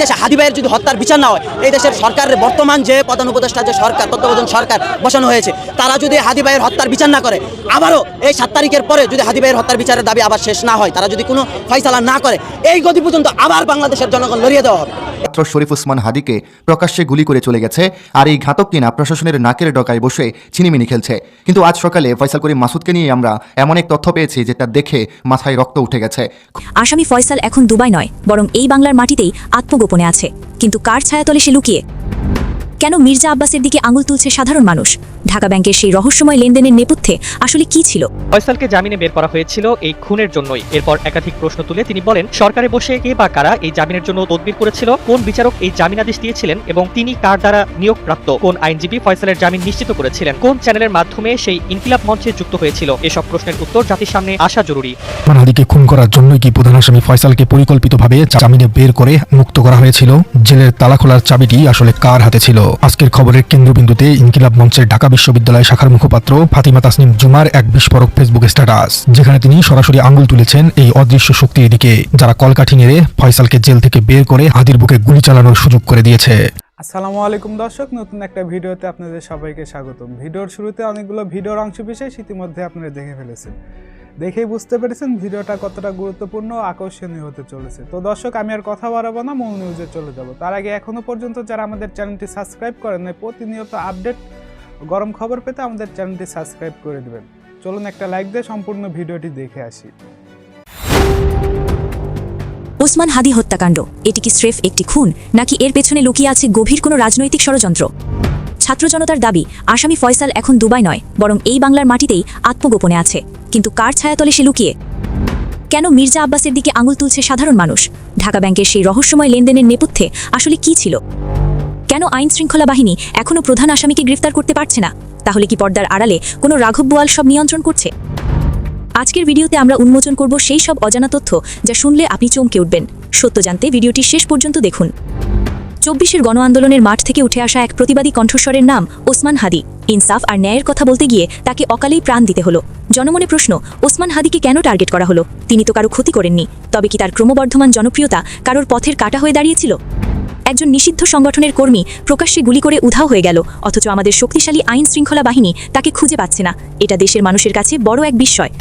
দেশে হাদি ভাইয়ের যদি হত্যার বিচার না হয় এই দেশের সরকারের বর্তমান যে প্রধান উপদেষ্টা যে সরকার তত্ত্বাবধান সরকার বসানো হয়েছে তারা যদি হাদি ভাইয়ের হত্যার বিচার না করে আবারও এই সাত তারিখের পরে যদি হাদি ভাইয়ের হত্যার বিচারের দাবি আবার শেষ না হয় তারা যদি কোনো ফয়সালা না করে এই গতি পর্যন্ত আবার বাংলাদেশের জনগণ লড়িয়ে দেওয়া হবে। ছাত্র শরীফ ওসমান হাদিকে প্রকাশ্যে গুলি করে চলে গেছে আর এই ঘাতক কিনা প্রশাসনের নাকের ডকায় বসে ছিনিমিনি খেলছে। কিন্তু আজ সকালে ফয়সাল করিম মাসুদকে নিয়ে আমরা এমন এক তথ্য পেয়েছি যেটা দেখে মাথায় রক্ত উঠে গেছে। আসামি ফয়সাল এখন দুবাই নয় বরং এই বাংলার মাটিতেই আত্মগোপনে আছে। কিন্তু কার ছায়াতলে সে লুকিয়ে? কেন মির্জা আব্বাসের দিকে আঙুল তুলছে সাধারণ মানুষ? ঢাকা ব্যাংকের সেই রহস্যময় লেনদেনের নেপথ্যে আসলে কি ছিল? ফয়সালকে জামিনে বের করা হয়েছিল এই খুনের জন্যই। এরপর একাধিক প্রশ্ন তুলে তিনি বলেন সরকারে বসে কে বা কারা এই জামিনের জন্য তদবির করেছিল কোন বিচারক এই জামিনাদেশ দিয়েছিলেন এবং তিনি কার দ্বারা নিয়োগপ্রাপ্ত কোন আইনজীবী ফয়সালের জামিন নিশ্চিত করেছিলেন কোন চ্যানেলের মাধ্যমে সেই ইনকিলাব মঞ্চে যুক্ত হয়েছিল। এসব প্রশ্নের উত্তর জাতির সামনে আসা জরুরি। হাদিকে খুন করার জন্যই কি প্রধান আসামি ফয়সালকে পরিকল্পিতভাবে জামিনে বের করে মুক্ত করা হয়েছিল? জেলের তালা খোলার চাবিটি আসলে কার হাতে ছিল? আজকের খবরের কেন্দ্রবিন্দুতে ইনকিলাব মঞ্চের ঢাকা বিশ্ববিদ্যালয় শাখার মুখপাত্র ফাতিমা তাসনিম জুমার এক বিস্ফোরক ফেসবুক স্ট্যাটাস, যেখানে তিনি সরাসরি আঙুল তুলেছেন এই অদৃশ্য শক্তির দিকে যারা কলকাঠি নেড়ে ফয়সালকে জেল থেকে বের করে হাদির বুকে গুলি চালানোর সুযোগ করে দিয়েছে। আসসালামু আলাইকুম দর্শক, নতুন একটা ভিডিওতে আপনাদের সবাইকে স্বাগতম। ভিডিওর শুরুতে অনেকগুলো ভিডিওর অংশ বিশেষ ইতিমধ্যে আপনারা দেখে ফেলেছেন। দেখেই বুঝতে পেরেছেন ভিডিওটা কতটা গুরুত্বপূর্ণ, আকর্ষণীয় হতে চলেছে। তো দর্শক, আমি আর কথা বাড়াবো না, মূল নিউজে চলে যাব। তার আগে এখনও পর্যন্ত যারা আমাদের চ্যানেলটি সাবস্ক্রাইব করেন প্রতিনিয়ত আপডেট গরম খবর পেতে আমাদের চ্যানেলটি সাবস্ক্রাইব করে দেবেন। চলুন একটা লাইক দিয়ে সম্পূর্ণ ভিডিওটি দেখে আসি। ওসমান হাদি হত্যাকাণ্ড, এটি কি স্রেফ একটি খুন, নাকি এর পেছনে লুকিয়ে আছে গভীর কোনো রাজনৈতিক ষড়যন্ত্র? ছাত্র জনতার দাবি, আসামি ফয়সাল এখন দুবাই নয়, বরং এই বাংলার মাটিতেই আত্মগোপনে আছে। কিন্তু কার ছায়াতলে সে লুকিয়ে? কেন মির্জা আব্বাসের দিকে আঙুল তুলছে সাধারণ মানুষ? ঢাকা ব্যাংকের সেই রহস্যময় লেনদেনের নেপথ্যে আসলে কি ছিল? কেন আইন শৃঙ্খলা বাহিনী এখনও প্রধান আসামিকে গ্রেফতার করতে পারছে না? তাহলে কি পর্দার আড়ালে কোনো রাঘব বোয়াল সব নিয়ন্ত্রণ করছে? আজকের ভিডিওতে আমরা উন্মোচন করব সেই সব অজানা তথ্য যা শুনলে আপনি চমকে উঠবেন। সত্য জানতে ভিডিওটি শেষ পর্যন্ত দেখুন। চব্বিশের গণ আন্দোলনের মাঠ থেকে উঠে আসা এক প্রতিবাদী কণ্ঠস্বরের নাম ওসমান হাদি। ইনসাফ আর ন্যায়ের কথা বলতে গিয়ে তাকে অকালেই প্রাণ দিতে হলো। জনমনে প্রশ্ন, ওসমান হাদিকে কেন টার্গেট করা হলো? তিনি তো কারও ক্ষতি করেননি। তবে কি তার ক্রমবর্ধমান জনপ্রিয়তা কারোর পথের কাটা হয়ে দাঁড়িয়েছিল? একজন নিষিদ্ধ সংগঠনের কর্মী প্রকাশ্যে গুলি করে উধাও হয়ে গেল, অথচ আমাদের শক্তিশালী আইন শৃঙ্খলা বাহিনী তাকে খুঁজে পাচ্ছে না। এটা দেশের মানুষের কাছে বড় এক বিস্ময়।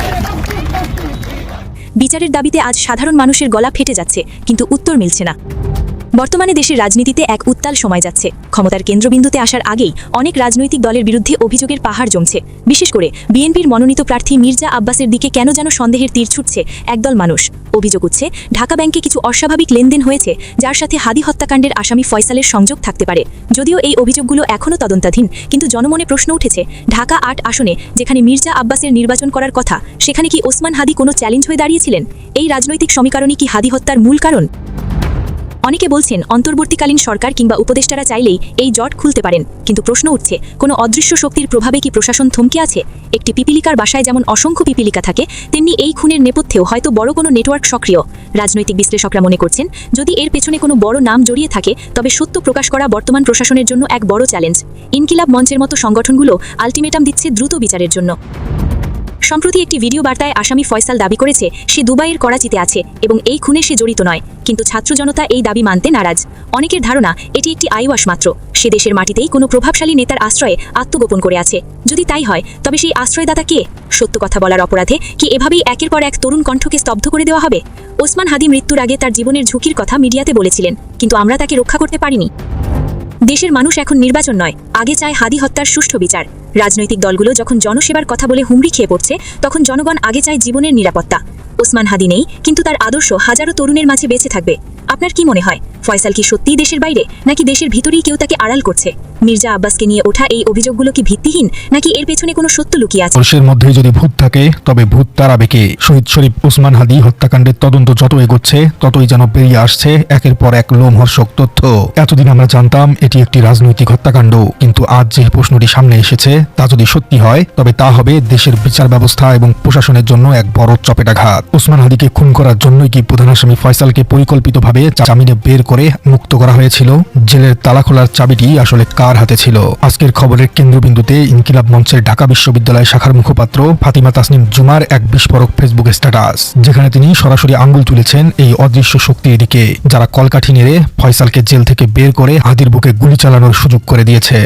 বিচারের দাবিতে আজ সাধারণ মানুষের গলা ফেটে যাচ্ছে, কিন্তু উত্তর মিলছে না। বর্তমানে দেশের রাজনীতিতে এক উত্তাল সময় যাচ্ছে। ক্ষমতার কেন্দ্রবিন্দুতে আসার আগেই অনেক রাজনৈতিক দলের বিরুদ্ধে অভিযোগের পাহাড় জমছে। বিশেষ করে বিএনপির মনোনীত প্রার্থী মির্জা আব্বাসের দিকে কেন যেন সন্দেহের তীর ছুটছে একদল মানুষ। অভিযোগ উঠছে, ঢাকা ব্যাংকে কিছু অস্বাভাবিক লেনদেন হয়েছে, যার সাথে হাদি হত্যাকাণ্ডের আসামি ফয়সালের সংযোগ থাকতে পারে। যদিও এই অভিযোগগুলো এখনও তদন্তাধীন, কিন্তু জনমনে প্রশ্ন উঠেছে, ঢাকা আট আসনে যেখানে মির্জা আব্বাসের নির্বাচন করার কথা, সেখানে কি ওসমান হাদি কোনো চ্যালেঞ্জ হয়ে দাঁড়িয়েছিলেন? এই রাজনৈতিক সমীকরণই কি হাদি হত্যার মূল কারণ? অনেকে বলছেন অন্তর্বর্তীকালীন সরকার কিংবা উপদেষ্টারা চাইলেই এই জট খুলতে পারেন, কিন্তু প্রশ্ন উঠছে, কোনো অদৃশ্য শক্তির প্রভাবে কি প্রশাসন থমকে আছে? একটি পিপিলিকার বাসায় যেমন অসংখ্য পিপিলিকা থাকে, তেমনি এই খুনের নেপথ্যেও হয়তো বড় কোনো নেটওয়ার্ক সক্রিয়। রাজনৈতিক বিশ্লেষকরা মনে করছেন, যদি এর পেছনে কোনো বড় নাম জড়িয়ে থাকে, তবে সত্য প্রকাশ করা বর্তমান প্রশাসনের জন্য এক বড় চ্যালেঞ্জ। ইনকিলাব মঞ্চের মতো সংগঠনগুলো আলটিমেটাম দিচ্ছে দ্রুত বিচারের জন্য। সম্প্রতি একটি ভিডিও বার্তায় আসামি ফয়সাল দাবি করেছে, সে দুবাইয়ের করাচিতে আছে এবং এই খুনে সে জড়িত নয়, কিন্তু ছাত্র জনতা এই দাবি মানতে নারাজ। অনেকের ধারণা, এটি একটি আইওয়াস মাত্র। সে দেশের মাটিতেই কোনো প্রভাবশালী নেতার আশ্রয়ে আত্মগোপন করে আছে। যদি তাই হয়, তবে সেই আশ্রয়দাতা কে? সত্য কথা বলার অপরাধে কি এভাবেই একের পর এক তরুণ কণ্ঠকে স্তব্ধ করে দেওয়া হবে? ওসমান হাদি মৃত্যুর আগে তার জীবনের ঝুঁকির কথা মিডিয়াতে বলেছিলেন, কিন্তু আমরা তাকে রক্ষা করতে পারিনি। দেশের মানুষ এখন নির্বাচন নয়, আগে চায় হাদি হত্যার সুষ্ঠু বিচার। রাজনৈতিক দলগুলো যখন জনসেবার কথা বলে হুমড়ি খেয়ে পড়ছে, তখন জনগণ আগে চায় জীবনের নিরাপত্তা। ওসমান হাদি নেই, কিন্তু তার আদর্শ হাজারো তরুণের মাঝে বেঁচে থাকবে। আপনার কি মনে হয়, ফয়সাল কি সত্যিই দেশের বাইরে, নাকি দেশের ভিতরেই কেউ তাকে আড়াল করছে? মির্জা আব্বাসকে নিয়ে ওঠা এই অভিযোগগুলো কি ভিত্তিহীন, নাকি এর পেছনে কোনো সত্য লুকিয়ে আছে? মানুষের মধ্যে যদি ভূত থাকে, তবে ভূত তাড়াবে কে শহীদ শরীফ ওসমান হাদি হত্যাকাণ্ডের তদন্ত যত এগোচ্ছে, ততই যেন বেরিয়ে আসছে একের পর এক লোমহর্ষক তথ্য। এতদিন আমরা জানতাম এটি একটি রাজনৈতিক হত্যাকাণ্ড, কিন্তু আজ যে প্রশ্নটি সামনে এসেছে, তা যদি সত্যি হয়, তবে তা হবে দেশের বিচার ব্যবস্থা এবং প্রশাসনের জন্য এক বড় চপেটাঘাত। ওসমান হাদিকে খুন করার জন্যই কি প্রধান আসামি ফয়সালকে পরিকল্পিতভাবে জামিনে বের করে মুক্ত করা হয়েছিল? জেলের তালা খোলার চাবিটি আসলে কার হাতে ছিল? আজকের খবরের কেন্দ্রবিন্দুতে ইনকিলাব মঞ্চের ঢাকা বিশ্ববিদ্যালয় শাখার মুখপাত্র ফাতিমা তাসনিম জুমার এক বিস্ফোরক ফেসবুক স্ট্যাটাস, যেখানে তিনি সরাসরি আঙ্গুল তুলেছেন এই অদৃশ্য শক্তির দিকে, যারা কলকাঠি নেড়ে ফয়সালকে জেল থেকে বের করে হাদির বুকে গুলি চালানোর সুযোগ করে দিয়েছে।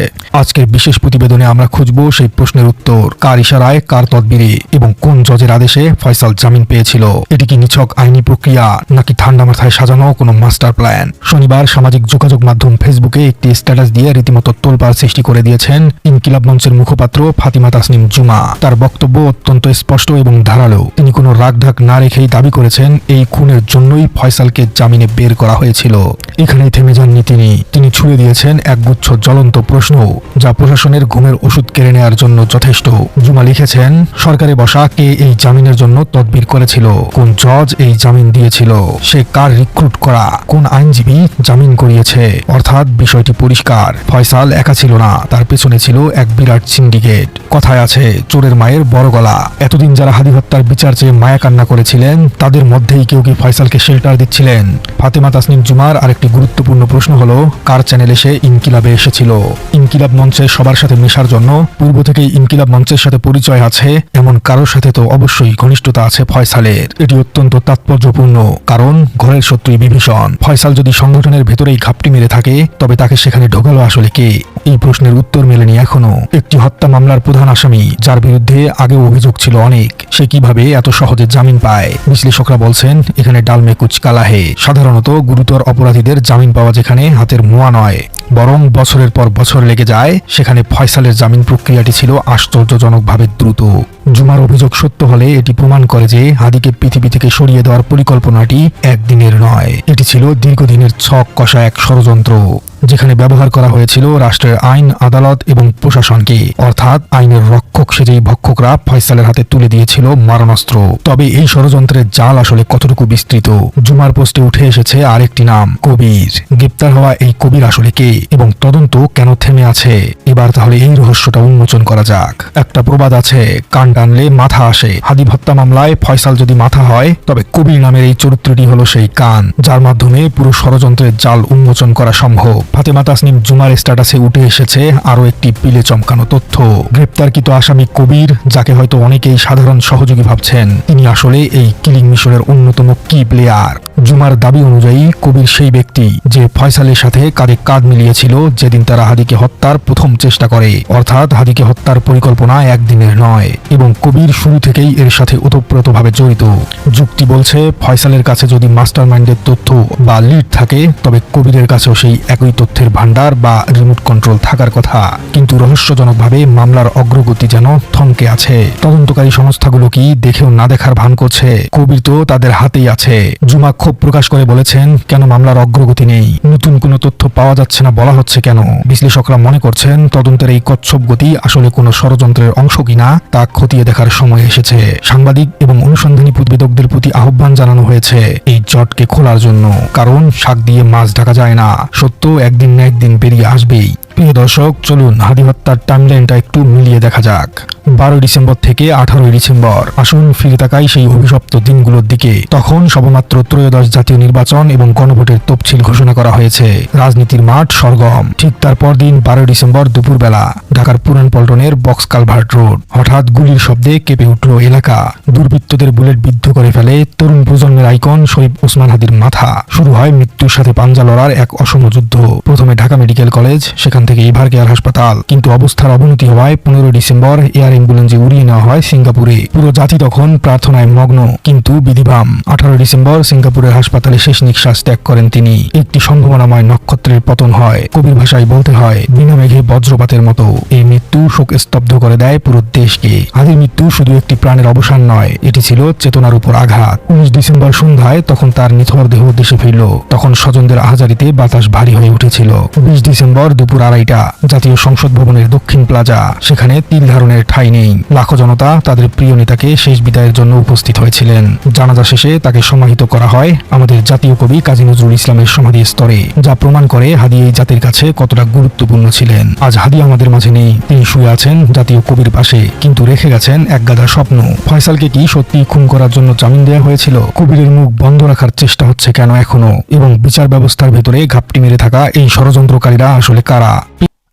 আজকের বিশেষ প্রতিবেদনে আমরা খুঁজব সেই প্রশ্নের উত্তর, কার ইশারায় কার তদবিরে এবং কোন জজের আদেশে ফয়সাল জামিন পেয়েছিল এটি কি নিছক আইনি প্রক্রিয়া, নাকি ঠান্ডা মাথায় সাজানো কোনো মাস্টার প্ল্যান? শনিবার সামাজিক যোগাযোগ মাধ্যম ফেসবুকে একটি স্ট্যাটাস দিয়ে রীতিমতো তোলপাড় সৃষ্টি করে দিয়েছেন ইনকিলাব মঞ্চের মুখপাত্র ফাতিমা তাসনিম জুমা। তার বক্তব্য অত্যন্ত স্পষ্ট এবং ধারালো। তিনি কোনো রাগঢাক না রেখেই দাবি করেছেন, এই খুনের জন্যই ফয়সালকে জামিনে বের করা হয়েছিল। এখানেই থেমে যাননি তিনি। তিনি ছুড়ে দিয়েছেন একগুচ্ছ জ্বলন্ত প্রশ্ন, যা প্রশাসনের ঘুমের ওষুধ কেড়ে নেওয়ার জন্য যথেষ্ট। জুমা লিখেছেন, সরকারে বসা কে এই জামিনের জন্য তদবির করেছিল কোন জজ এই জামিন দিয়েছিল? সে কার রিক্রুট করা? কোন আইনজীবী জামিন করিয়েছে? অর্থাৎ বিষয়টি পরিষ্কার। ফয়সাল একা ছিল না, তার পেছনে ছিল এক বিরাট সিন্ডিকেট কথায় আছে, চোরের মায়ের বড় গলা। এতদিন যারা হাদি হত্যার বিচার চেয়ে মায়া কান্না করেছিলেন, তাদের মধ্যেই কেউ কি ফয়সালকে শেল্টার দিচ্ছিলেন? ফাতেমা তাসনিম জুমার আরেকটি গুরুত্বপূর্ণ প্রশ্ন হলো, কার চ্যানেলে সে ইনকিলাবে এসেছিল? ইনকিলাব মঞ্চে সবার সাথে মেশার জন্য পূর্ব থেকেই ইনকিলাব মঞ্চের সাথে পরিচয় আছে, এমন কারোর সাথে তো অবশ্যই ঘনিষ্ঠতা আছে ফয়সালের এটি অত্যন্ত তাৎপর্যপূর্ণ, কারণ ঘরের শত্রুই বিভীষণ। ফয়সাল যদি সংগঠনের ভেতরেই ঘাপটি মেরে থাকে, তবে তাকে সেখানে ঢোকালো আসলে কে? এই প্রশ্নের উত্তর মেলেনি এখনও। একটি হত্যা মামলার প্রধান আসামি, যার বিরুদ্ধে আগেও অভিযোগ ছিল অনেক, সে কীভাবে এত সহজে জামিন পায়? বিশ্লেষকরা বলছেন, এখানে ডালমে কুচকালাহে। সাধারণত গুরুতর অপরাধীদের জামিন পাওয়া যেখানে হাতের মোয়া নয়। বরং বছরের পর বছর লেগে যায়, সেখানে ফয়সালের জামিন প্রক্রিয়াটি ছিল আশ্চর্যজনকভাবে দ্রুত। জুমার অভিযোগ সত্য হলে এটি প্রমাণ করে যে হাদিকে পৃথিবী থেকে সরিয়ে দেওয়ার পরিকল্পনাটি একদিনের নয়। এটি ছিল দীর্ঘদিনের ছক কষা এক ষড়যন্ত্র। যেখানে ব্যবহার করা হয়েছিল রাষ্ট্রের আইন, আদালত এবং প্রশাসনকে। অর্থাৎ আইনের রক্ষক সেজেই ভক্ষকরা ফয়সালের হাতে তুলে দিয়েছিল মারণাস্ত্র। তবে এই ষড়যন্ত্রের জাল আসলে কতটুকু বিস্তৃত? জুমার পোস্টে উঠে এসেছে আরেকটি নাম, কবির। গ্রেপ্তার হওয়া এই কবির আসলে কে এবং তদন্ত কেন থেমে আছে? এবার তাহলে এই রহস্যটা উন্মোচন করা যাক। একটা প্রবাদ আছে কান টানলে মাথা আসে। হাদিব হত্যা মামলায় ফয়সাল যদি মাথা হয়, তবে কবির নামের এই চরিত্রটি হলো সেই কান, যার মাধ্যমে পুরো ষড়যন্ত্রের জাল উন্মোচন করা সম্ভব। ফাতেমা তাসনিম জুমার স্ট্যাটাসে উঠে এসেছে আরও একটি পিলে চমকানো তথ্য। গ্রেপ্তারকৃত আসামি কবির, যাকে হয়তো অনেকেই সাধারণ সহযোগী ভাবছেন, তিনি আসলে এই কিলিং মিশনের অন্যতম কি প্লেয়ার? জুমার দাবি অনুযায়ী কবির সেই ব্যক্তি, যে ফয়সালের সাথে কাঁধে কাঁধ মিলিয়েছিল যেদিন তারা হাদিকে হত্যার প্রথম চেষ্টা করে, অর্থাৎ হাদিকে হত্যার পরিকল্পনা একদিনের নয়, এবং কবির শুরু থেকেই এর সাথে ওতপ্রোতভাবে জড়িত। যুক্তি বলছে, ফয়সালের কাছে যদি মাস্টার মাইন্ডের তথ্য বা লিড থাকে, তবে কবিরের কাছেও সেই একই তথ্যের ভান্ডার বা রিমোট কন্ট্রোল থাকার কথা। কিন্তু রহস্যজনকভাবে মামলার অগ্রগতি যেন থমকে আছে। তদন্তকারী সংস্থাগুলো কি দেখেও না দেখার ভান করছে? কবির তো তাদের হাতেই আছে। জুমা ক্ষোভ প্রকাশ করে বলেছেন, কেন মামলার অগ্রগতি নেই? নতুন কোনো তথ্য পাওয়া যাচ্ছে না বলা হচ্ছে কেন? বিশ্লেষকরা মনে করছেন, তদন্তের এই কচ্ছপ গতি আসলে কোনো ষড়যন্ত্রের অংশ কিনা তা খতিয়ে দেখার সময় এসেছে। সাংবাদিক এবং অনুসন্ধানী প্রতিবেদকদের প্রতি আহ্বান জানানো হয়েছে এই জটকে খোলার জন্য। কারণ শাক দিয়ে মাছ ঢাকা যায় না। সত্য একদিন না একদিন বেরিয়ে আসবেই। প্রিয় দর্শক, চলুন হাদি হত্যার টাইমলাইনটা একটু মিলিয়ে দেখা যাক। বারোই ডিসেম্বর থেকে আঠারোই ডিসেম্বর। আসুন ফিরে তাকাই সেই অভিশপ্ত দিনগুলোর দিকে। তখন সবেমাত্র ত্রয়োদশ জাতীয় নির্বাচন এবং গণভোটের তফসিল ঘোষণা করা হয়েছে। রাজনীতির মাঠ সরগম। ঠিক তার পরদিন বারোই ডিসেম্বর দুপুরবেলা ঢাকার পুরান পল্টনের বক্স কালভার্ট রোড। হঠাৎ গুলির শব্দে কেঁপে উঠল এলাকা। দুর্বৃত্তদের বুলেট বিদ্ধ করে ফেলে তরুণ প্রজন্মের আইকন শহীদ ওসমান হাদির মাথা। শুরু হয় মৃত্যুর সাথে পাঞ্জা লড়ার এক অসম যুদ্ধ। প্রথমে ঢাকা মেডিকেল কলেজ, সেখান থেকে ইভার কেয়ার হাসপাতাল। কিন্তু অবস্থার অবনতি হওয়ায় পনেরোই ডিসেম্বর এয়ার অ্যাম্বুলেন্সে উড়িয়ে নেওয়া হয় সিঙ্গাপুরে। পুরো জাতি তখন প্রার্থনায় মগ্ন, কিন্তু বিধিবাম আঠারো ডিসেম্বর সিঙ্গাপুরের হাসপাতালে শেষ নিঃশ্বাস ত্যাগ করেন তিনি। একটি সম্ভাবনাময় নক্ষত্রের পতন হয়, কবির ভাষায় বলতে হয়, বিনা মেঘে বজ্রপাতের মতো। এই মৃত্যু শোক স্তব্ধ করে দেয় পুরো দেশকে। আদির মৃত্যু শুধু একটি প্রাণের অবসান নয়, এটি ছিল চেতনার উপর আঘাত। উনিশ ডিসেম্বর সন্ধ্যায় তখন তার নিথর দেহ দেশে ফিরল। তখন স্বজনদের আহাজারিতে বাতাস ভারী হয়ে উঠেছিল। বিশ ডিসেম্বর দুপুর আড়াইটা, জাতীয় সংসদ ভবনের দক্ষিণ প্লাজা, সেখানে তিল ধারণের ঠাই ঠাঁই নেই লাখো জনতা তাদের প্রিয় নেতাকে শেষ বিদায়ের জন্য উপস্থিত হয়েছিলেন। জানাজা শেষে তাকে সমাহিত করা হয় আমাদের জাতীয় কবি কাজী নজরুল ইসলামের সমাধি স্তরে, যা প্রমাণ করে হাদি এই জাতির কাছে কতটা গুরুত্বপূর্ণ ছিলেন। আজ হাদি আমাদের মাঝে নেই, তিনি শুয়ে আছেন জাতীয় কবির পাশে, কিন্তু রেখে গেছেন এক গাদা স্বপ্ন। ফয়সালকে কি সত্যি খুন করার জন্য জামিন দেওয়া হয়েছিল? কবিরের মুখ বন্ধ রাখার চেষ্টা হচ্ছে কেন এখনও? এবং বিচার ব্যবস্থার ভেতরে ঘাপটি মেরে থাকা এই ষড়যন্ত্রকারীরা আসলে কারা?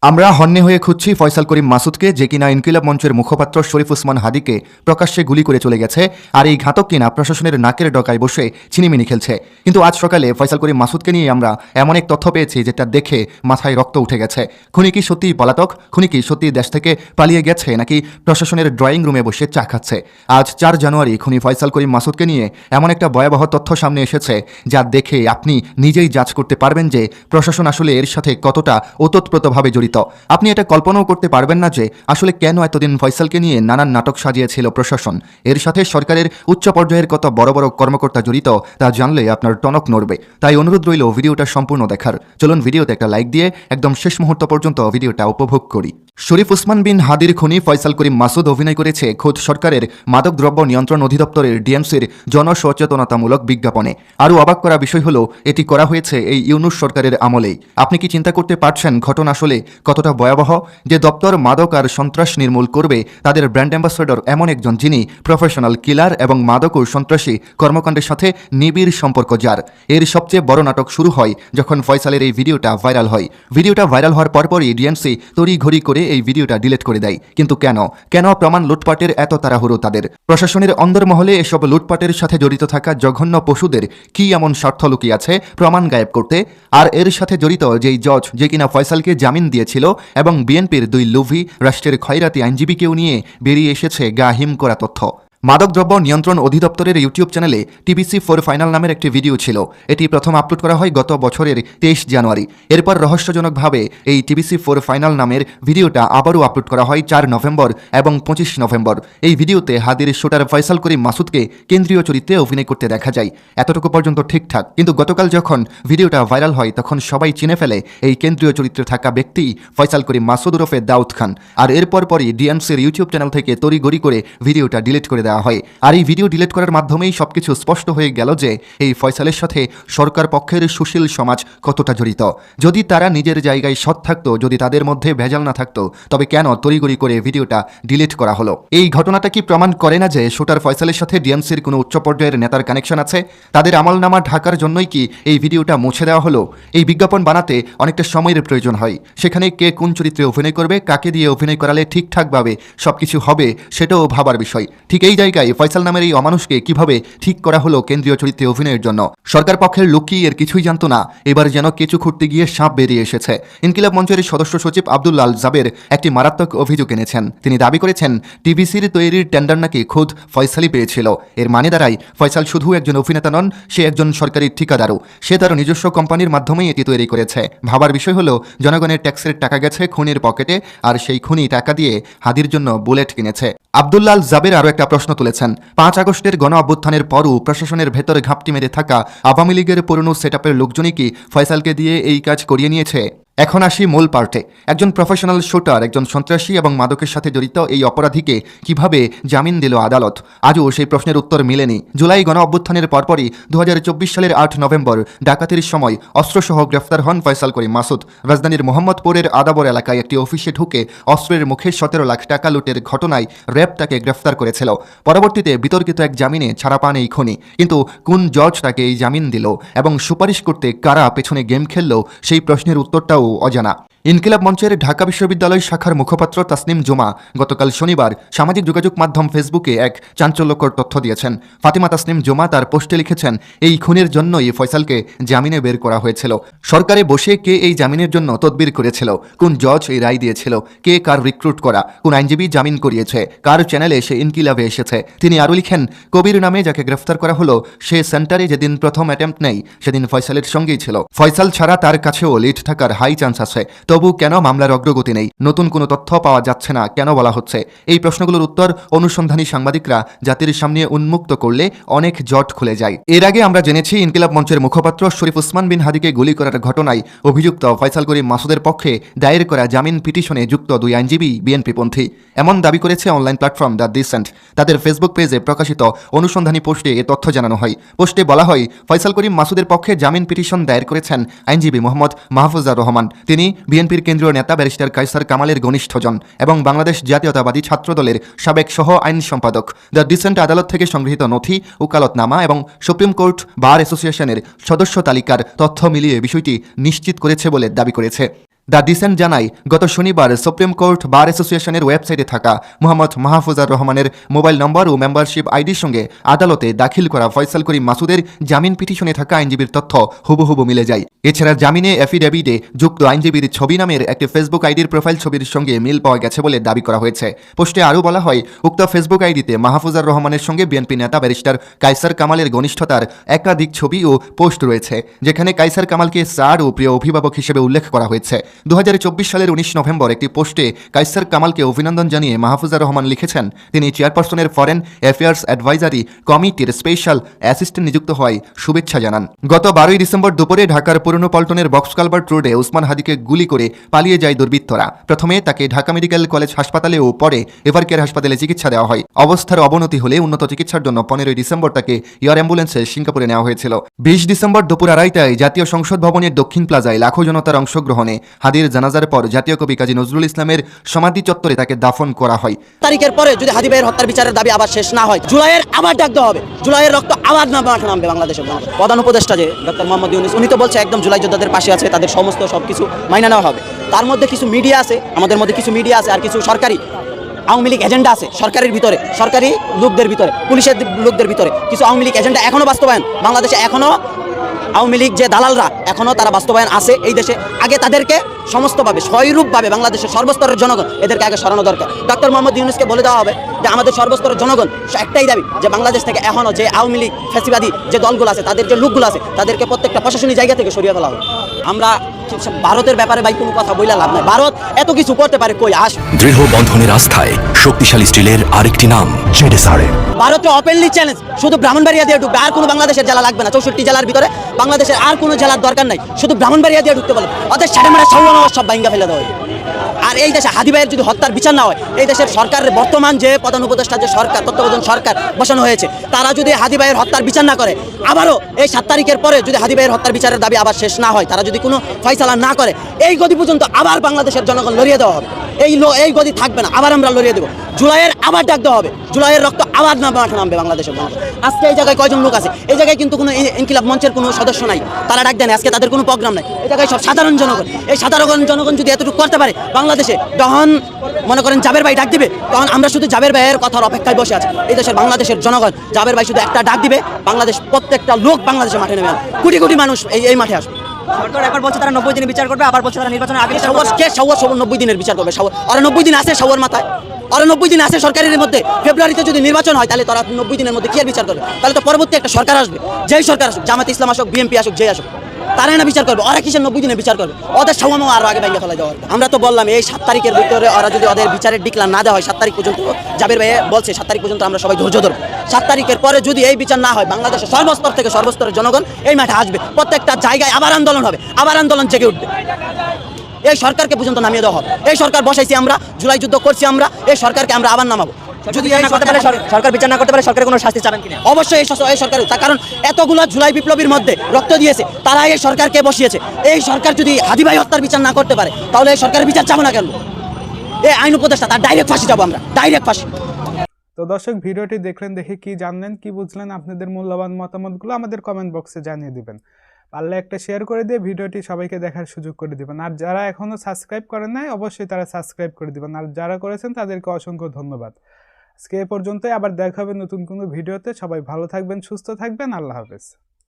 আমরা হন্যে হয়ে খুঁজছি ফয়সাল করিম মাসুদকে, যে কিনা ইনকিলাব মঞ্চের মুখপাত্র শরীফ উসমান হাদিকে প্রকাশ্যে গুলি করে চলে গেছে আর এই ঘাতক কিনা প্রশাসনের নাকের ডকায় বসে ছিনিমিনি খেলছে। কিন্তু আজ সকালে ফয়সাল করিম মাসুদকে নিয়ে আমরা এমন এক তথ্য পেয়েছি যেটা দেখে মাথায় রক্ত উঠে গেছে। খুনি কি সত্যিই পলাতক? খুনি কি সত্যি দেশ থেকে পালিয়ে গেছে নাকি প্রশাসনের ড্রয়িং রুমে বসে চা খাচ্ছে? আজ চার জানুয়ারি খুনি ফয়সাল করিম মাসুদকে নিয়ে এমন একটা ভয়াবহ তথ্য সামনে এসেছে যা দেখে আপনি নিজেই যাচ করতে পারবেন যে প্রশাসন আসলে এর সাথে কতটা ওতপ্রোতভাবে জড়িত। আপনি এটা কল্পনাও করতে পারবেন না যে আসলে কেন এতদিন ফয়সালকে নিয়ে নানান নাটক সাজিয়েছিল প্রশাসন। এর সাথে সরকারের উচ্চ পর্যায়ের কত বড় বড় কর্মকর্তা জড়িত, তা জানলে আপনার টনক নড়বে। তাই অনুরোধ রইল ভিডিওটা সম্পূর্ণ দেখার। চলুন ভিডিওতে একটা লাইক দিয়ে একদম শেষ মুহূর্ত পর্যন্ত ভিডিওটা উপভোগ করি। শরীফ উসমান বিন হাদির খুনি ফয়সাল করিম মাসুদ অভিনয় করেছে খোদ সরকারের মাদকদ্রব্য নিয়ন্ত্রণ অধিদপ্তরের ডিএমসির জনসচেতনতামূলক বিজ্ঞাপনে। আরও অবাক করা বিষয় হলো, এটি করা হয়েছে এই ইউনুস সরকারের আমলেই। আপনি কি চিন্তা করতে পারছেন ঘটনা আসলে কতটা ভয়াবহ যে দপ্তর মাদক আর সন্ত্রাস নির্মূল করবে, তাদের ব্র্যান্ড অ্যাম্বাসেডর এমন একজন যিনি প্রফেশনাল কিলার এবং মাদক ও সন্ত্রাসী কর্মকাণ্ডের সাথে নিবিড় সম্পর্ক যার। এর সবচেয়ে বড় নাটক শুরু হয় যখন ফয়সালের এই ভিডিওটা ভাইরাল হয়। ভিডিওটা ভাইরাল হওয়ার পরপরই ডিএমসি তড়িঘড়ি করে এই ভিডিওটা ডিলিট করে দেয়। কিন্তু কেন? কেন প্রমাণ লুটপাটের এত তাড়াহুড়ো তাদের? প্রশাসনের অন্দরমহলে এসব লুটপাটের সাথে জড়িত থাকা জঘন্য পশুদের কি এমন স্বার্থ লুকিয়ে আছে প্রমাণ গায়েব করতে? আর এর সাথে জড়িত যেই জজ যে কিনা ফয়সালকে জামিন দিয়েছিল এবং বিএনপির দুই লুভি রাষ্ট্রের খয়রাতি আইনজীবীকেও নিয়ে বেরিয়ে এসেছে গা হিম করা তথ্য। মাদকদ্রব্য নিয়ন্ত্রণ অধিদপ্তরের ইউটিউব চ্যানেলে টিবিসি ফোর ফাইনাল নামের একটি ভিডিও ছিল। এটি প্রথম আপলোড করা হয় গত বছরের তেইশ জানুয়ারি। এরপর রহস্যজনকভাবে এই টিবিসি ফোর ফাইনাল নামের ভিডিওটা আবারও আপলোড করা হয় চার নভেম্বর এবং পঁচিশ নভেম্বর। এই ভিডিওতে হাদির শুটার ফয়সাল করিম মাসুদকে কেন্দ্রীয় চরিত্রে অভিনয় করতে দেখা যায়। এতটুকু পর্যন্ত ঠিকঠাক কিন্তু গতকাল যখন ভিডিওটা ভাইরাল হয়, তখন সবাই চিনে ফেলে এই কেন্দ্রীয় চরিত্রে থাকা ব্যক্তি ফয়সাল করিম মাসুদ ওরফে দাউদ খান। আর এরপর পরই ডিএমসির ইউটিউব চ্যানেল থেকে তড়িগড়ি করে ভিডিওটা ডিলিট করে দেওয়া হয়। আর এই ভিডিও ডিলিট করার মাধ্যমেই সবকিছু স্পষ্ট হয়ে গেল যে এই ফয়সালের সাথে সরকার পক্ষের সুশীল সমাজ কতটা জড়িত। যদি তারা নিজের জায়গায় সৎ থাকতো, যদি তাদের মধ্যে ভেজাল না থাকতো, তবে কেন তড়িগড়ি করে ভিডিওটা ডিলিট করা হলো? এই ঘটনাটা কি প্রমাণ করে না যে শুটার ফয়সালের সাথে ডিএমসির কোনো উচ্চ পর্যায়ের নেতার কানেকশন আছে? তাদের আমলনামা ঢাকার জন্যই কি এই ভিডিওটা মুছে দেওয়া হলো? এই বিজ্ঞাপন বানাতে অনেকটা সময়ের প্রয়োজন হয়। সেখানে কে কোন চরিত্রে অভিনয় করবে, কাকে দিয়ে অভিনয় করালে ঠিকঠাকভাবে সবকিছু হবে, সেটাও ভাবার বিষয়। ঠিক এই জায়গায় ফয়সাল নামের এই অমানুষকে কীভাবে ঠিক করা হলো কেন্দ্রীয় চরিত্রে অভিনয়ের জন্য? সরকার পক্ষের লোক কি এর কিছুই জানতো না। এবার যেন কেঁচু খুঁড়তে গিয়ে সাপ বেরিয়ে এসেছে। ইনকিলাব মঞ্চের সদস্য সচিব আব্দুল্লাল জাবের একটি মারাত্মক অভিযোগ এনেছেন। তিনি দাবি করেছেন, টিভিসির তৈরির টেন্ডার নাকি খোদ ফয়সালই পেয়েছিল। এর মানে দাঁড়ায়, ফয়সাল শুধু একজন অভিনেতা নন, সে একজন সরকারি ঠিকাদারও। সে তার নিজস্ব কোম্পানির মাধ্যমেই এটি তৈরি করেছে। ভাবার বিষয় হলো, জনগণের ট্যাক্সের টাকা গেছে খুনির পকেটে, আর সেই খুনি টাকা দিয়ে হাদির জন্য বুলেট কিনেছে। আব্দুল্লাল জাবের আরও একটা প্রশ্ন তুলেছেন। পাঁচ আগস্টের গণ অভ্যুত্থানের পরও প্রশাসনের ভেতরে ঘাপটি মেরে থাকা আওয়ামী লীগের পুরনো সেট লোকজনই কি ফয়সালকে দিয়ে এই কাজ করিয়ে নিয়েছে? এখন আসি মূল পার্টে। একজন প্রফেশনাল শুটার একজন সন্ত্রাসী এবং মাদকের সাথে জড়িত এই অপরাধীকে কীভাবে জামিন দিল আদালত? আজও সেই প্রশ্নের উত্তর মেলেনি। জুলাই গণ অভ্যুত্থানের পরপরই দু হাজার চব্বিশ সালের আট নভেম্বর ডাকাতির সময় অস্ত্রসহ গ্রেফতার হন ফয়সাল করিম মাসুদ। রাজধানীর মোহাম্মদপুরের আদাবর এলাকায় একটি অফিসে ঢুকে অস্ত্রের মুখে সতেরো লাখ টাকা লুটের ঘটনায় র্যাব তাকে গ্রেফতার করেছিল। পরবর্তীতে বিতর্কিত এক জামিনে ছাড়া পান এই খনি। কিন্তু কোন জজ তাকে এই জামিন দিল এবং সুপারিশ করতে কারা পেছনে গেম খেলল সেই প্রশ্নের উত্তরটাও অজানা ইনকিলাব মঞ্চের ঢাকা বিশ্ববিদ্যালয় শাখার মুখপাত্র তাসনিম জুমা গতকাল শনিবার সামাজিক যোগাযোগ মাধ্যম ফেসবুকে এক চাঞ্চল্যকর তথ্য দিয়েছেন। ফাতিমা তাসনিম জুমা তার পোস্টে লিখেছেন, এই খুনের জন্যই ফয়সালকে জামিনে বের করা হয়েছিল। সরকারে বসে কে এই জামিনের জন্য তদবির করেছিল? কোন জজ এই রায় দিয়েছিল? কে কার রিক্রুট করা? কোন আইনজীবী জামিন করিয়েছে? কার চ্যানেলে সে ইনকিলাবে এসেছে? তিনি আরও লিখেন, কবির নামে যাকে গ্রেফতার করা হলো, সে সেন্টারে যেদিন প্রথম অ্যাটেম্প্ট নেই, সেদিন ফয়সালের সঙ্গেই ছিল। ফয়সাল ছাড়া তার কাছেও লিড থাকার হাই চান্স আছে। তবু কেন মামলার অগ্রগতি নেই? নতুন কোনো তথ্য পাওয়া যাচ্ছে না, কেন বলা হচ্ছে? এই প্রশ্নগুলোর উত্তর অনুসন্ধানী সাংবাদিকরা জাতির সামনে উন্মুক্ত করলে অনেক জট খুলে যায়। এর আগে আমরা জেনেছি ইনকিলাব মঞ্চের মুখপাত্র শরীফ উসমান বিন হাদিকে গুলি করার ঘটনায় অভিযুক্ত ফয়সাল করিম মাসুদের পক্ষে দায়ের করা জামিন পিটিশনে যুক্ত দুই আইনজীবী, বিএনপিপন্থী। এমন দাবি করেছে অনলাইন প্ল্যাটফর্ম দ্য ডিসেন্ট। তাদের ফেসবুক পেজে প্রকাশিত অনুসন্ধানী পোস্টে এ তথ্য জানানো হয়। পোস্টে বলা হয়, ফয়সাল করিম মাসুদের পক্ষে জামিন পিটিশন দায়ের করেছেন আইনজীবী মোহাম্মদ মাহফুজার রহমান। তিনি বিএনপির কেন্দ্রীয় নেতা ব্যারিস্টার কাইসার কামালের ঘনিষ্ঠজন এবং বাংলাদেশ জাতীয়তাবাদী ছাত্রদলের সাবেক সহ আইন সম্পাদক। দ্য ডিসেন্ট আদালত থেকে সংগৃহীত নথি, ওকালতনামা এবং সুপ্রিম কোর্ট বার অ্যাসোসিয়েশনের সদস্য তালিকার তথ্য মিলিয়ে বিষয়টি নিশ্চিত করেছে বলে দাবি করেছে। দ্য ডিসেন্ট জানায় গত শনিবার সুপ্রিম কোর্ট বার অ্যাসোসিয়েশনের ওয়েবসাইটে থাকা মোহাম্মদ মাহফুজার রহমানের মোবাইল নম্বর ও মেম্বারশিপ আইডির সঙ্গে আদালতে দাখিল করা ফয়সাল করিম মাসুদের জামিন পিটিশনে থাকা আইনজীবীর তথ্য হুবহুবু মিলে যায়। এছাড়া জামিনে অ্যাফিডেভিটে যুক্ত আইনজীবীর ছবি নামের একটি ফেসবুক আইডির প্রোফাইল ছবির সঙ্গে মিল পাওয়া গেছে বলে দাবি করা হয়েছে। পোস্টে আরও বলা হয়, উক্ত ফেসবুক আইডিতে মাহফুজার রহমানের সঙ্গে বিএনপি নেতা ব্যারিস্টার কাইসার কামালের ঘনিষ্ঠতার একাধিক ছবি ও পোস্ট রয়েছে, যেখানে কাইসার কামালকে স্যার ও প্রিয় অভিভাবক হিসেবে উল্লেখ করা হয়েছে। দু হাজার চব্বিশ সালের উনিশ নভেম্বর একটি পোস্টে কাইসার কামালকে অভিনন্দন জানিয়ে মাহফুজার রহমান লিখেছেন, তিনি চেয়ারপারসনের ফরেন অ্যাফেয়ার্স অ্যাডভাইজারি কমিটির স্পেশাল অ্যাসিস্ট্যান্ট নিযুক্ত হওয়ায় শুভেচ্ছা জানান। গত বারোই ডিসেম্বর দুপুরে ঢাকার পুরনো পল্টনের বক্স কালভার্ট রোডে উসমান হাদিকে গুলি করে পালিয়ে যায় দুর্বৃত্তরা। প্রথমে তাকে ঢাকা মেডিকেল কলেজ হাসপাতালে ও পরে এভারকেয়ার হাসপাতালে চিকিৎসা দেওয়া হয়। অবস্থার অবনতি হলে উন্নত চিকিৎসার জন্য পনেরোই ডিসেম্বর তাকে এয়ার অ্যাম্বুলেন্সে সিঙ্গাপুরে নেওয়া হয়েছিল। বিশ ডিসেম্বর দুপুর আড়াইটায় জাতীয় সংসদ ভবনের দক্ষিণ প্লাজায় লাখো জনতার অংশগ্রহণে হাদির জানাজার পর জাতীয় কবি কাজী নজরুল ইসলামের সমাধি চত্বরে তাকে দাফন করা হয়। তারিখের পরে যদি হাদি ভাইয়ের হত্যার বিচারের দাবি আবার শেষ না হয়, জুলাইয়ের আবার ডাকতে হবে। জুলাইয়ের রক্ত আবার না মাঠে নামবে বাংলাদেশের প্রধান উপদেষ্টা যে ডক্টর মোহাম্মদ ইউনুস, উনি তো বলছে একদম জুলাই যোদ্ধাদের পাশে আছে, তাদের সমস্ত সব কিছু মাইনা নেওয়া হবে। তার মধ্যে কিছু মিডিয়া আছে, আমাদের মধ্যে কিছু মিডিয়া আছে আর কিছু সরকারি। আওয়ামী লীগ এজেন্ডা আছে সরকারের ভিতরে, সরকারি লোকদের ভিতরে, পুলিশের লোকদের ভিতরে। কিছু আওয়ামী লীগ এজেন্ডা এখনও বাস্তবায়ন। বাংলাদেশে এখনও আওয়ামী লীগ যে দালালরা, এখনও তারা বাস্তবায়ন আছে এই দেশে। আগে তাদেরকে সমস্তভাবে, স্বয়রূপভাবে বাংলাদেশের সর্বস্তরের জনগণ এদেরকে আগে সরানো দরকার। ডক্টর মোহাম্মদ ইউনুসকে বলে দেওয়া হবে যে, আমাদের সর্বস্তরের জনগণ একটাই দাবি যে, বাংলাদেশ থেকে এখনও যে আওয়ামী লীগ, ফ্যাসিবাদী যে দলগুলো আছে, তাদের যে লোকগুলো আছে, তাদেরকে প্রত্যেকটা প্রশাসনিক জায়গা থেকে সরিয়ে ফেলা হবে আমরা ভারতের ব্যাপারে ভাই কোনো কথা বইলা লাভ নাই। ভারত এত কিছু করতে পারে কই? আস। দৃঢ় বন্ধনের আস্থায় শক্তিশালী স্টিলের আরেকটি নাম জেডেসারে ভারতে ওপেনলি চ্যালেঞ্জ শুধু ব্রাহ্মণবাড়িয়া দিয়ে ঢুকবে আর কোনো বাংলাদেশের জেলা লাগবে না। চৌষট্টি জেলার ভিতরে বাংলাদেশের আর কোনো জেলার দরকার নাই। শুধু ব্রাহ্মণবাড়িয়া দিয়ে ঢুকতে বলে। অর্থাৎ সাড়ে মারা সৌরনগর সব ভাঙ্গা ফেলে দেওয়া। আর এই দেশে হাদি ভাইয়ের যদি হত্যার বিচার না হয়, এই দেশের সরকারের বর্তমান যে প্রধান উপদেষ্টা, যে সরকার তত্ত্বাবধান সরকার বসানো হয়েছে, তারা যদি হাদি ভাইয়ের হত্যার বিচার না করে, আবারও এই সাত তারিখের পরে যদি হাদি ভাইয়ের হত্যার বিচারের দাবি আবার শেষ না হয়, তারা যদি কোনো ফয়সালা না করে, এই গতি পর্যন্ত আবার বাংলাদেশের জনগণ লড়িয়ে দেওয়া হবে। এই এই গতি থাকবে না, আবার আমরা লড়িয়ে দেবো। জুলাইয়ের আবার ডাক দেওয়া হবে, জুলাইয়ের রক্ত আবার না মাঠে নামবে বাংলাদেশের জনগণ। আজকে এই জায়গায় কয়জন লোক আছে? এই জায়গায় কিন্তু কোনো ইনকিলাব মঞ্চের কোনো সদস্য নাই। তারা ডাক দেন আজকে তাদের কোনো প্রোগ্রাম নাই। এই জায়গায় সব সাধারণ জনগণ। এই সাধারণ জনগণ যদি এতটুকু করতে পারে, বাংলাদেশে তখন মনে করেন জাবের ভাই ডাক দিবে তখন আমরা শুধু জাবের ভাইয়ের কথার অপেক্ষায় বসে আছি। এই দেশের বাংলাদেশের জনগণ জাবের ভাই শুধু একটা ডাক দিবে বাংলাদেশ প্রত্যেকটা লোক বাংলাদেশে মাঠে নেবে কোটি কোটি মানুষ এই এই মাঠে আসবে। সরকার একবার বলছে তারা নব্বই দিনে বিচার করবে আবার বলছে তারা নির্বাচনের আগে কে সবার নব্বই দিনের বিচার করবে আর নব্বই দিন আছে মাথায়। আর নব্বই দিন আছে সরকারের মধ্যে। ফেব্রুয়ারিতে যদি নির্বাচন হয় তাহলে তারা নব্বই দিনের মধ্যে কি বিচার করবে? তাহলে তো পরবর্তী একটা সরকার আসবে। যেই সরকার আসুক জামাত ইসলাম আসুক বিএনপি আসুক যে আসুক। তারাই না বিচার করবে, ওরা কিসের নব্বই দিনে বিচার করবে? ওদের সামান্য আরও আগে ভেঙে ফেলা যাওয়ার আমরা তো বললাম, এই সাত তারিখের ভিতরে ওরা যদি ওদের বিচারের ডিক্লার না দেওয়া হয়, সাত তারিখ পর্যন্ত জাবের ভাই বলছে, সাত তারিখ পর্যন্ত আমরা সবাই ধৈর্য ধরবো। সাত তারিখের পরে যদি এই বিচার না হয়, বাংলাদেশের সর্বস্তর থেকে সর্বস্তরের জনগণ এই মাঠে আসবে। প্রত্যেকটা জায়গায় আবার আন্দোলন হবে, আবার আন্দোলন জেগে উঠবে। এই সরকারকে পর্যন্ত নামিয়ে দেওয়া হবে। এই সরকার বসাইছি আমরা, জুলাই যুদ্ধ করছি আমরা, এই সরকারকে আমরা আবার নামাবো। যদি বিচার না করতে পারে সর- সরকার বিচার না করতে পারে সরকারের কোনো শাস্তি চাবেন কিনা অবশ্যই এই এই সরকার তার কারণ এতগুলো জুলাই বিপ্লবীর মধ্যে রক্ত দিয়েছে তারা এই সরকারকে বসিয়েছে। এই সরকার যদি হাদিভাই হত্যার বিচার না করতে পারে তাহলে এই সরকারের বিচার চাবো না কেন? এই আইন উপদেষ্টা তার ডাইরেক্ট ফাঁসি যাব আমরা ডাইরেক্ট ফাঁসি। তো দর্শক ভিডিওটি দেখলেন দেখে কি জানলেন কি বুঝলেন আপনাদের মূল্যবান মতামতগুলো আমাদের কমেন্ট বক্সে জানিয়ে দিবেন। পারলে একটা শেয়ার করে দিয়ে ভিডিওটি সবাইকে দেখার সুযোগ করে দিবেন। আর যারা এখনও সাবস্ক্রাইব করেন নাই অবশ্যই তারা সাবস্ক্রাইব করে দিবেন। আর যারা করেছেন তাদেরকে অসংখ্য ধন্যবাদ। আজকে এ পর্যন্তই, আবার দেখা হবে নতুন কোনো ভিডিওতে। সবাই ভালো থাকবেন, সুস্থ থাকবেন, আল্লাহ হাফেজ।